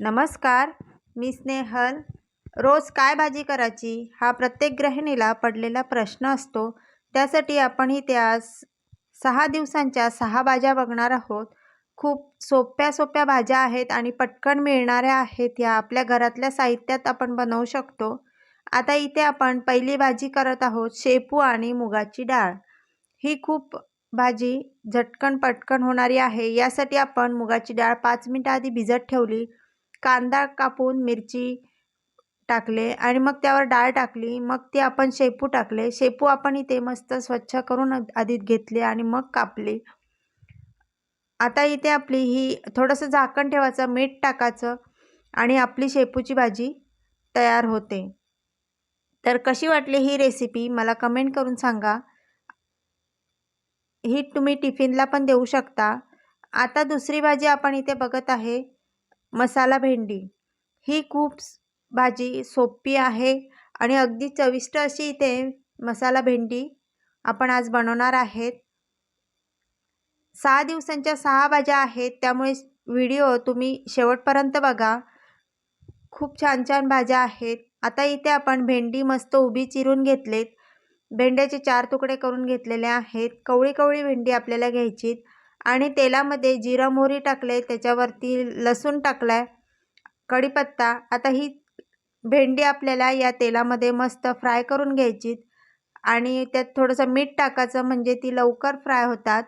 नमस्कार मी स्नेहल. रोज काय भाजी करायची हा प्रत्येक गृहिणीला पडलेला प्रश्न असतो. त्यासाठी आपण इथे आज सहा दिवसांच्या सहा भाज्या बघणार आहोत. खूप सोप्या सोप्या भाज्या आहेत आणि पटकन मिळणाऱ्या आहेत या आपल्या घरातल्या साहित्यात आपण बनवू शकतो. आता इथे आपण पहिली भाजी करत आहोत शेपू आणि मुगाची डाळ. ही खूप भाजी झटकन पटकन होणारी आहे. यासाठी आपण मुगाची डाळ पाच मिनटं आधी भिजत ठेवली. कांदा कापून मिरची टाकले आणि मग त्यावर डाळ टाकली. मग ते आपण शेपू टाकले. शेपू आपण इथे मस्त स्वच्छ करून आधी घेतले आणि मग कापले. आता इथे आपली ही थोडंसं झाकण ठेवायचं मीठ टाकायचं आणि आपली शेपूची भाजी तयार होते. तर कशी वाटली ही रेसिपी मला कमेंट करून सांगा. ही तुम्ही टिफिनला पण देऊ शकता. आता दुसरी भाजी आपण इथे बघत आहे. मसाला भेंडी. ही खूप भाजी सोपी आहे आणि अगदी चविष्ट अशी इथे मसाला भेंडी आपण आज बनवणार आहेत. सहा दिवसांच्या सहा भाज्या आहेत त्यामुळे व्हिडिओ तुम्ही शेवटपर्यंत बघा. खूप छान छान भाज्या आहेत. आता इथे आपण भेंडी मस्त उभी चिरून घेतलेत. भेंड्याचे चार तुकडे करून घेतलेले आहेत. कवळी कवळी भेंडी आपल्याला घ्यायची आणि तेलामध्ये जिरा मोहरी टाकले त्याच्यावरती लसूण टाकलाय कढीपत्ता. आता ही भेंडी आपल्याला या तेलामध्ये मस्त फ्राय करून घ्यायची. आणि त्यात थोडंसं मीठ टाकायचं म्हणजे ती लवकर फ्राय होतात.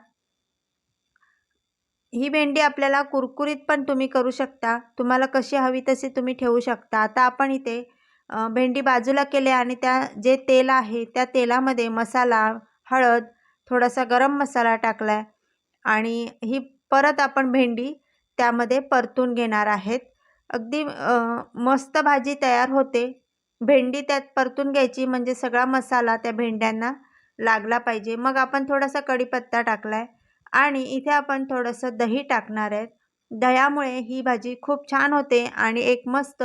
ही भेंडी आपल्याला कुरकुरीत पण तुम्ही करू शकता. तुम्हाला कशी हवी तशी तुम्ही ठेवू शकता. आता आपण इथे भेंडी बाजूला केले आणि त्या जे तेल आहे त्या तेलामध्ये मसाला हळद थोडासा गरम मसाला टाकला आहे आणि ही परत आपण भेंडी त्यामध्ये परतून घेणार आहेत. अगदी मस्त भाजी तयार होते. भेंडी त्यात परतून घ्यायची म्हणजे सगळा मसाला त्या भेंड्यांना लागला पाहिजे. मग आपण थोडासा कढीपत्ता टाकला आहे आणि इथे आपण थोडंसं दही टाकणार आहेत. दह्यामुळे ही भाजी खूप छान होते आणि एक मस्त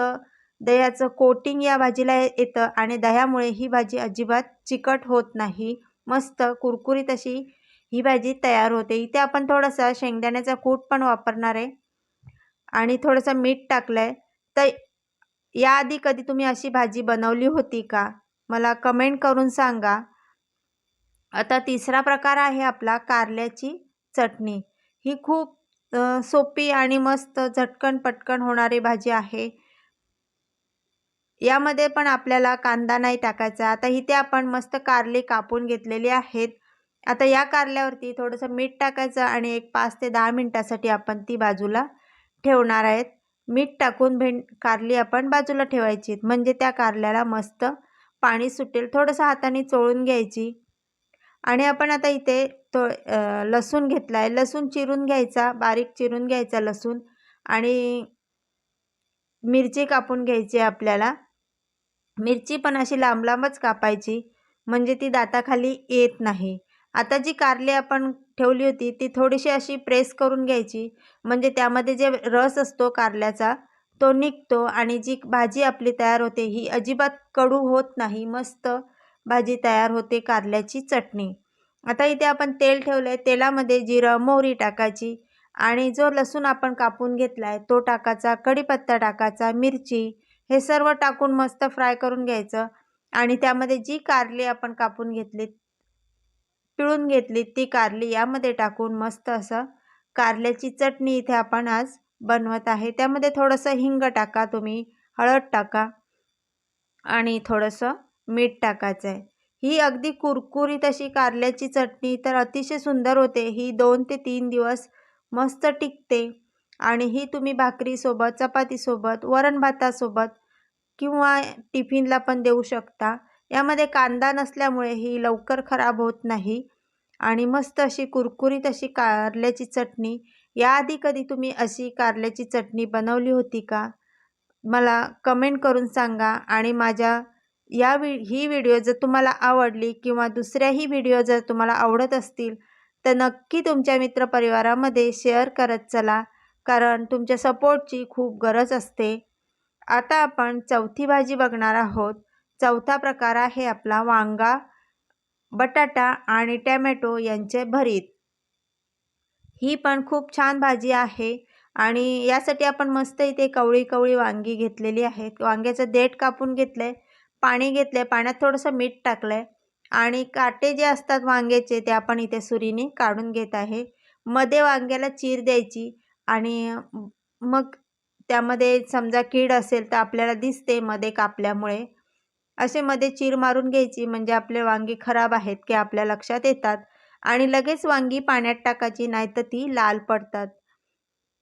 दह्याचं कोटिंग या भाजीला येतं आणि दह्यामुळे ही भाजी अजिबात चिकट होत नाही. मस्त कुरकुरीत अशी ही भाजी तयार होते. इथे आपण थोडंसं शेंगदाण्याचा कूट पण वापरणार आहे. आणि थोडंसं मीठ टाकलं आहे तर याआधी कधी तुम्ही अशी भाजी बनवली होती का? मला कमेंट करून सांगा. आता तिसरा प्रकार आहे आपला कारल्याची चटणी. ही खूप सोपी आणि मस्त झटकन पटकन होणारी भाजी आहे. यामध्ये पण आपल्याला कांदा नाही टाकायचा. आता इथे आपण मस्त कारली कापून घेतलेली आहेत. आता या कारल्यावरती थोडंसं मीठ टाकायचं आणि एक पाच ते दहा मिनटासाठी आपण ती बाजूला ठेवणार आहेत. मीठ टाकून भेंड कारली आपण बाजूला ठेवायची म्हणजे त्या कारल्याला मस्त पाणी सुटेल. थोडंसं हाताने चोळून घ्यायची. आणि आपण आता इथे तो लसूण घेतला आहे लसूण चिरून घ्यायचा. बारीक चिरून घ्यायचा लसूण. आणि मिरची कापून घ्यायची आपल्याला. मिरची पण अशी लांब लांबच कापायची. म्हणजे ती दाताखाली येत नाही. आता जी कारली आपण ठेवली होती ती थोडीशी अशी प्रेस करून घ्यायची. म्हणजे त्यामध्ये जे रस असतो कारल्याचा तो निघतो आणि जी भाजी आपली तयार होते ही अजिबात कडू होत नाही. मस्त भाजी तयार होते कारल्याची चटणी. आता इथे आपण तेल ठेवलं आहे तेलामध्ये जिरं मोहरी टाकायची आणि जो लसूण आपण कापून घेतला आहे तो टाकायचा कढीपत्ता टाकायचा मिरची हे सर्व टाकून मस्त फ्राय करून घ्यायचं आणि त्यामध्ये जी कारली आपण कापून घेतली पिळून घेतली ती कारली यामध्ये टाकून मस्त असं कारल्याची चटणी इथे आपण आज बनवत आहे. त्यामध्ये थोडंसं हिंग टाका तुम्ही हळद टाका आणि थोडंसं मीठ टाकायचं आहे. ही अगदी कुरकुरीत अशी कारल्याची चटणी तर अतिशय सुंदर होते. ही दोन ते तीन दिवस मस्त टिकते आणि ही तुम्ही भाकरीसोबत चपातीसोबत वरण भातासोबत किंवा टिफिनला पण देऊ शकता. यामध्ये कांदा नसल्यामुळे ही लवकर खराब होत नाही. आणि मस्त अशी कुरकुरीत अशी कारल्याची चटणी. याआधी कधी तुम्ही अशी कारल्याची चटणी बनवली होती का? मला कमेंट करून सांगा. आणि माझ्या या वि ही व्हिडिओ जर तुम्हाला आवडली किंवा दुसऱ्याही व्हिडिओ जर तुम्हाला आवडत असतील तर नक्की तुमच्या मित्रपरिवारामध्ये शेअर करत चला. कारण तुमच्या सपोर्टची खूप गरज असते. आता आपण चौथी भाजी बघणार आहोत. चौथा प्रकार आहे आपला वांगा बटाटा आणि टॅमॅटो यांचे भरीत. ही पण खूप छान भाजी आहे आणि यासाठी आपण मस्त इथे कवळी कवळी वांगी घेतलेली आहेत वांग्याचं देठ कापून घेतलं आहे पाणी घेतलं आहे पाण्यात थोडंसं मीठ टाकलं आहे आणि काटे जे असतात वांग्याचे ते आपण इथे सुरीने काढून घेत आहे. मध्ये वांग्याला चीर द्यायची आणि मग त्यामध्ये समजा कीड असेल तर आपल्याला दिसते मध्ये कापल्यामुळे. असे मध्ये चीर मारून घ्यायची म्हणजे आपले वांगी खराब आहेत की आपल्या लक्षात येतात आणि लगेच वांगी पाण्यात टाकायची नाही तर ती लाल पडतात.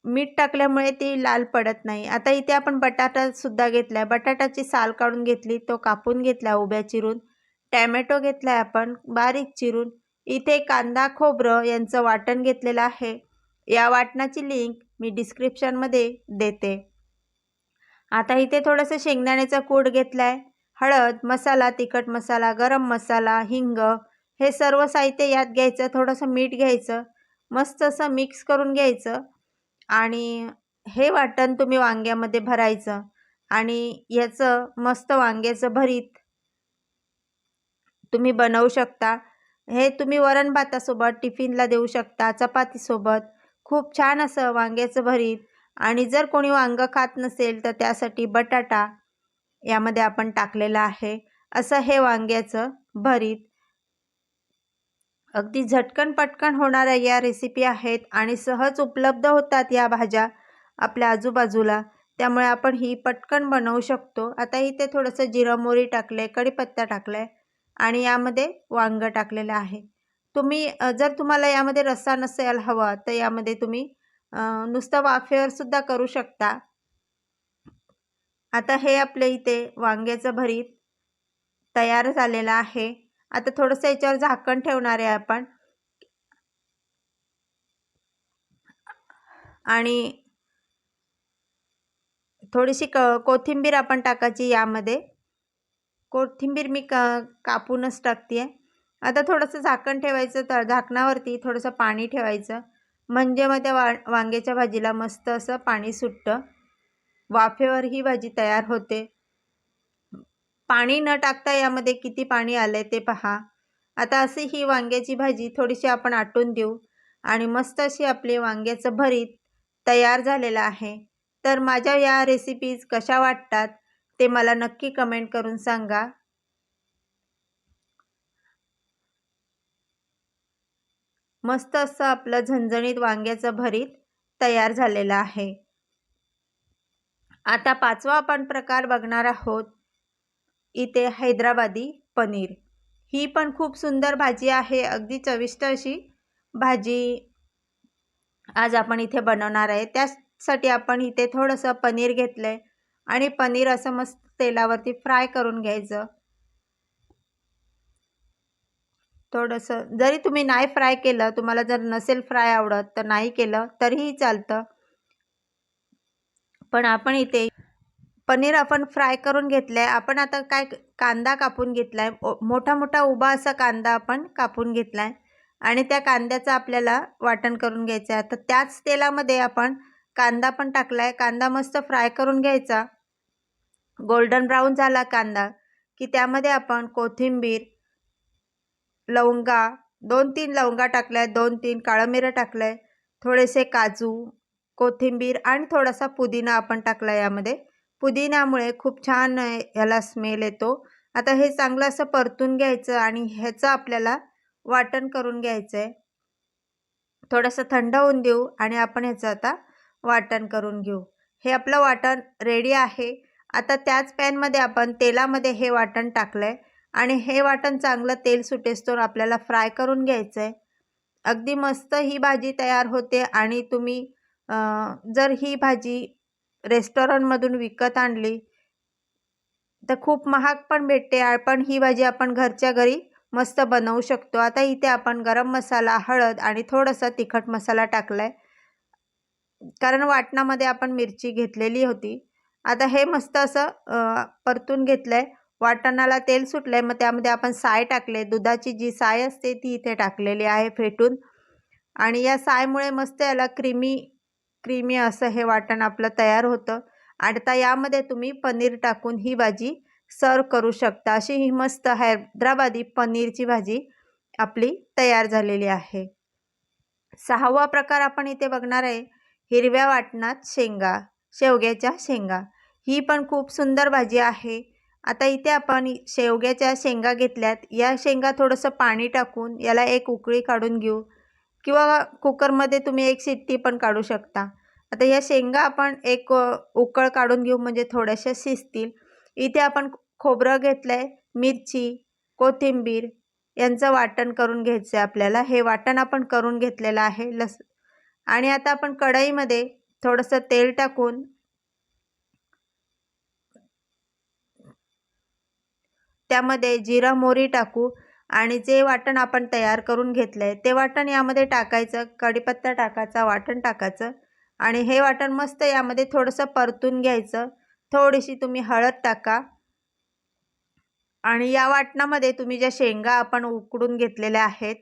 मीठ टाकल्यामुळे ती लाल पडत नाही. आता इथे आपण बटाटासुद्धा घेतला आहे बटाटाची साल काढून घेतली तो कापून घेतला उभ्या चिरून. टॅमॅटो घेतला आहे आपण बारीक चिरून. इथे कांदा खोबरं यांचं वाटण घेतलेलं आहे. या वाटणाची लिंक मी डिस्क्रिप्शनमध्ये देते. आता इथे थोडंसं शेंगदाण्याचा कूड घेतला आहे हळद मसाला तिखट मसाला गरम मसाला हिंग हे सर्व साहित्य यात घ्यायचं थोडंसं मीठ घ्यायचं मस्त असं मिक्स करून घ्यायचं आणि हे वाटण तुम्ही वांग्यामध्ये भरायचं आणि याचं मस्त वांग्याचं भरीत तुम्ही बनवू शकता. हे तुम्ही वरण भातासोबत टिफिनला देऊ शकता चपातीसोबत. खूप छान असं वांग्याचं भरीत आणि जर कोणी वांगं खात नसेल तर त्यासाठी बटाटा यामध्ये आपण टाकलेलं आहे. असं हे वांग्याचं भरीत. अगदी झटकन पटकन होणाऱ्या या रेसिपी आहेत आणि सहज उपलब्ध होतात या भाज्या आपल्या आजूबाजूला. त्यामुळे आपण ही पटकन बनवू शकतो. आता इथे थोडंसं जिरं मोरी टाकलं आहे कढीपत्ता टाकला आहे आणि यामध्ये वांगं टाकलेलं आहे. तुम्ही जर तुम्हाला यामध्ये रस्सा नसेल हवा तर यामध्ये तुम्ही नुसतं वाफेवरसुद्धा करू शकता. आता हे आपल्या इथे वांग्याचं भरीत तयार झालेलं आहे. आता थोडंसं याच्यावर झाकण ठेवणार आहे आपण. आणि थोडीशी क कोथिंबीर आपण टाकायची यामध्ये. कोथिंबीर मी का कापूनच टाकते आहे आता थोडंसं झाकण ठेवायचं तर झाकणावरती थोडंसं पाणी ठेवायचं. म्हणजे मग त्या वा वांग्याच्या भाजीला मस्त असं पाणी सुटतं. वाफेवर ही भाजी तयार होते. पाणी न टाकता यामध्ये किती पाणी आलं आहे ते पहा. आता अशी ही वांग्याची भाजी थोडीशी आपण आटून देऊ. आणि मस्त अशी आपली वांग्याचं भरीत तयार झालेलं आहे. तर माझ्या या रेसिपीज कशा वाटतात ते मला नक्की कमेंट करून सांगा. मस्त असं आपलं झणझणीत वांग्याचं भरीत तयार झालेलं आहे. आता पाचवा आपण प्रकार बघणार आहोत. इथे हैदराबादी पनीर. ही पण खूप सुंदर भाजी आहे. अगदी चविष्ट अशी भाजी आज आपण इथे बनवणार आहे. त्यासाठी आपण इथे थोडंसं पनीर घेतलं आहे आणि पनीर असं मस्त तेलावरती फ्राय करून घ्यायचं. थोडंसं जरी तुम्ही नाही फ्राय केलं तुम्हाला जर नसेल फ्राय आवडत तर नाही केलं तरीही चालतं. पण आपण इथे पनीर आपण फ्राय करून घेतलं आहे आपण आता काय कांदा कापून घेतला आहे मोठा मोठा उभा असा कांदा आपण कापून घेतला आहे आणि त्या कांद्याचं आपल्याला वाटण करून घ्यायचं आहे तर त्याच तेलामध्ये आपण कांदा पण टाकला आहे कांदा मस्त फ्राय करून घ्यायचा. गोल्डन ब्राऊन झाला कांदा की त्यामध्ये आपण कोथिंबीर लवंगा दोन तीन लवंगा टाकल्या आहेत दोन तीन काळं मिरं टाकलं आहे थोडेसे काजू कोथिंबीर आणि थोडासा पुदिना आपण टाकला यामध्ये. पुदिन्यामुळे खूप छान याला स्मेल येतो. आता हे चांगलं असं परतून घ्यायचं आणि ह्याचं आपल्याला वाटण करून घ्यायचं आहे थोडंसं थंड होऊन देऊ आणि आपण ह्याचं आता वाटण करून घेऊ. हे आपलं वाटण रेडी आहे. आता त्याच पॅनमध्ये आपण तेलामध्ये हे वाटण टाकलं आहे आणि हे वाटण चांगलं तेल सुटेस्तोर आपल्याला फ्राय करून घ्यायचं आहे अगदी मस्त ही भाजी तयार होते आणि तुम्ही जर ही भाजी रेस्टॉरंटमधून विकत आणली तर खूप महाग पण भेटते पण ही भाजी आपण घरच्या घरी मस्त बनवू शकतो. आता इथे आपण गरम मसाला हळद आणि थोडंसं तिखट मसाला टाकला आहे कारण वाटणामध्ये आपण मिरची घेतलेली होती. आता हे मस्त असं परतून घेतलं आहे वाटणाला तेल सुटलं आहे मग त्यामध्ये आपण साय टाकले. दुधाची जी साय असते ती इथे टाकलेली आहे फेटून. आणि या सायमुळे मस्त याला क्रीमी क्रीमी असं हे वाटण आपलं तयार होतं. आणि आता यामध्ये तुम्ही पनीर टाकून ही भाजी सर्व करू शकता. अशी ही मस्त हैदराबादी पनीरची भाजी आपली तयार झालेली आहे. सहावा प्रकार आपण इथे बघणार आहे. हिरव्या वाटणात शेंगा शेवग्याच्या शेंगा. ही पण खूप सुंदर भाजी आहे. आता इथे आपण शेवग्याच्या शेंगा घेतल्यात. या शेंगा थोडंसं पाणी टाकून याला एक उकळी काढून घेऊ. किंवा कुकरमध्ये तुम्ही एक शिट्टी पण काढू शकता. आता या शेंगा आपण एक उकळ काढून घेऊ म्हणजे थोड्याशा शिजतील. इथे आपण खोबरं घेतलं आहे मिरची कोथिंबीर यांचं वाटण करून घ्यायचं आहे आपल्याला. हे वाटण आपण करून घेतलेलं आहे लस आणि आता आपण कढईमध्ये थोडंसं तेल टाकून त्यामध्ये जिरा मोरी टाकू. आणि जे वाटण आपण तयार करून घेतलं आहे ते वाटण यामध्ये टाकायचं कढीपत्ता टाकायचा वाटण टाकायचं आणि हे वाटण मस्त यामध्ये थोडंसं परतून घ्यायचं. थोडीशी तुम्ही हळद टाका आणि या वाटणामध्ये तुम्ही ज्या शेंगा आपण उकडून घेतलेल्या आहेत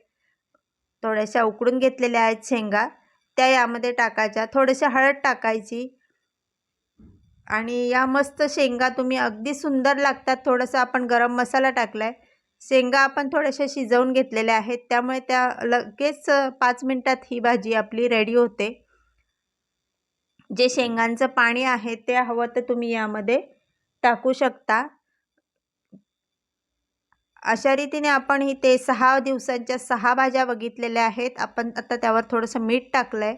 थोड्याशा उकडून घेतलेल्या आहेत शेंगा त्या यामध्ये टाकायच्या. थोडेसे हळद टाकायची आणि या मस्त शेंगा तुम्ही अगदी सुंदर लागतात. थोडंसं आपण गरम मसाला टाकला आहे शेंगा आपण थोड्याशा शिजवून घेतलेल्या आहेत. त्यामुळे त्या लगेच पाच मिनटात ही भाजी आपली रेडी होते. जे शेंगांचं पाणी आहे ते हवं तर तुम्ही यामध्ये टाकू शकता. अशा रीतीने आपण ही ते सहा दिवसांच्या सहा भाज्या बघितलेल्या आहेत. आपण आता त्यावर थोडंसं मीठ टाकलं आहे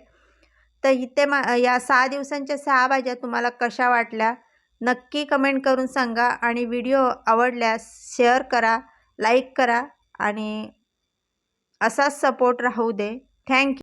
तर इथे मा या सहा दिवसांच्या सहा भाज्या तुम्हाला कशा वाटल्या नक्की कमेंट करून सांगा आणि व्हिडिओ आवडल्यास शेअर करा. लाईक करा आणि असाच सपोर्ट राहू दे. थँक्यू.